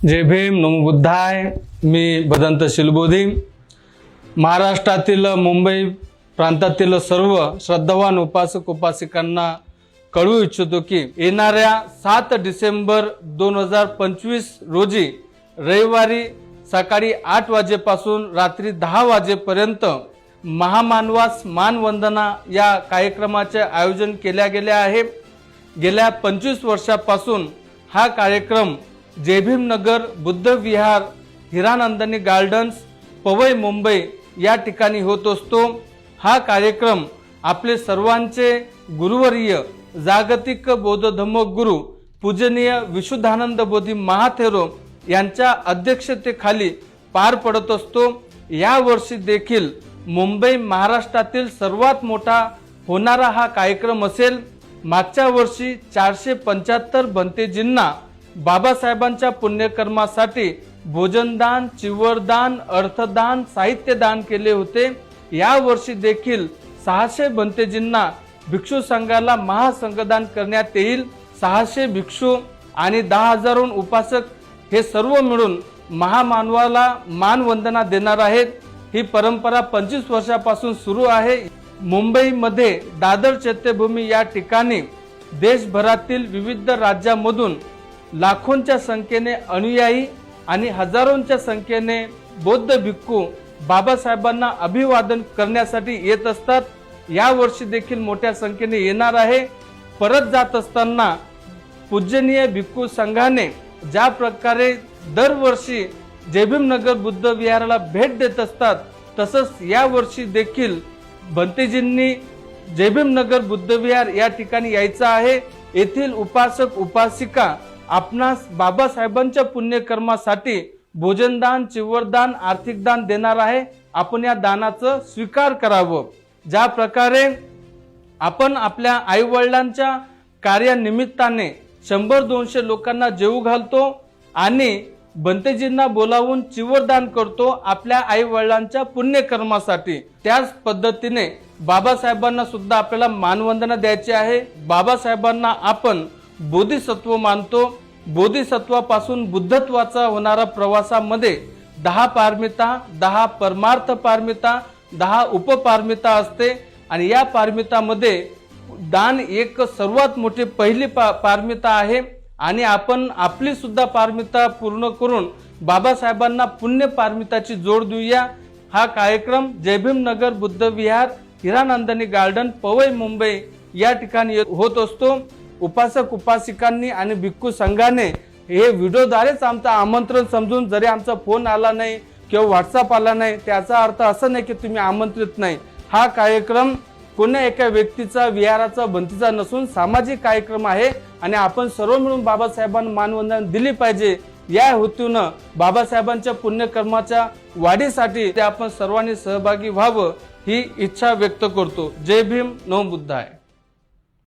जय भीम नमो बुद्धाय. मी भदंत शिलबोधी. महाराष्ट्रातील मुंबई प्रांतातील सर्व श्रद्धावान उपासक उपासिकांना कळवू इच्छितो की येणाऱ्या सात डिसेंबर दोन हजार पंचवीस रोजी रविवारी सकाळी आठ वाजेपासून रात्री दहा वाजेपर्यंत महामानवास मानवंदना या कार्यक्रमाचे आयोजन केल्या गेले आहे. गेल्या पंचवीस वर्षापासून हा कार्यक्रम जयभीमनगर बुद्ध विहार हिरानंदनी गार्डन्स पवई मुंबई या ठिकाणी होत असतो. हा कार्यक्रम आपले सर्वांचे गुरुवर्य जागतिक बोधधम्म गुरु पूजनीय विशुद्धानंद बोधी महाथेरो यांच्या अध्यक्षतेखाली पार पडत असतो. या वर्षी देखील मुंबई महाराष्ट्रातील सर्वात मोठा होणारा हा कार्यक्रम असेल. मागच्या वर्षी चारशे पंच्याहत्तर भंतेजींना बाबासाहेबांच्या पुण्यकर्मासाठी भोजनदान चिवरदान अर्थदान साहित्यदान केले होते. या वर्षी देखील सहाशे भंतेजींना भिक्षू संघाला महासंघदान करण्यात येईल. सहाशे भिक्षू आणि दहा हजारहून उपासक हे सर्व मिळून महामानवाला मानवंदना देणार आहेत. ही परंपरा पंचवीस वर्षापासून सुरू आहे. मुंबईमध्ये दादर चैत्यभूमी या ठिकाणी देशभरातील विविध राज्यामधून लाखोंच्या संख्येने अनुयायी आणि हजारोंच्या संख्येने बौद्ध भिक्खू बाबासाहेबांना अभिवादन करण्यासाठी येत असतात. या वर्षी देखील मोठ्या संख्येने येणार आहे. परत जात असताना पूजनीय भिक्खू संघाने ज्या प्रकारे दरवर्षी जयभीमनगर बुद्ध विहाराला भेट देत असतात तसंच या वर्षी देखील भंतेजींनी जयभीमनगर बुद्धविहार या ठिकाणी यायचं आहे. येथील उपासक उपासिका आपणास बाबासाहेबांच्या पुण्यकर्मासाठी भोजनदान चिवरदान आर्थिक दान देणार आहे. आपण या दानाचं स्वीकार करावं. ज्या प्रकारे आपण आपल्या आई वडिलांच्या कार्यानिमित्ताने शंभर दोनशे लोकांना जेवू घालतो आणि बंतेजींना बोलावून चिवरदान करतो आपल्या आई वडिलांच्या पुण्यकर्मासाठी त्याच पद्धतीने बाबासाहेबांना सुद्धा आपल्याला मानवंदना द्यायची आहे. बाबासाहेबांना आपण बोधिसत्व मानतो. बोधिसत्वापासून बुद्धत्वाचा होणारा प्रवासामध्ये दहा पारमिता दहा परमार्थ पारमिता दहा उपपारमिता असते. आणि या पारमितामध्ये दान एक सर्वात मोठी पहिली पा पारमिता आहे. आणि आपण आपली सुद्धा पारमिता पूर्ण करून बाबासाहेबांना पुण्य पारमिताची जोड देऊया. हा कार्यक्रम जयभीमनगर बुद्ध विहार हिरानंदनी गार्डन पवई मुंबई या ठिकाणी होत असतो. उपासक उपासिकांनी आणि भिक्खू संघाने हे व्हिडिओद्वारेच आमचं आमंत्रण समजून जरी आमचा फोन आला नाही किंवा व्हॉट्सअप आला नाही त्याचा अर्थ असं नाही की तुम्ही आमंत्रित नाही. हा कार्यक्रम कोण्या एका व्यक्तीचा विहाराचा बंतीचा नसून सामाजिक कार्यक्रम आहे आणि आपण सर्व मिळून बाबासाहेबांना मानवंदन दिली पाहिजे. या हेतूनं बाबासाहेबांच्या पुण्यकर्माच्या वाढीसाठी ते आपण सर्वांनी सहभागी व्हावं ही इच्छा व्यक्त करतो. जय भीम. नव बुद्धाय.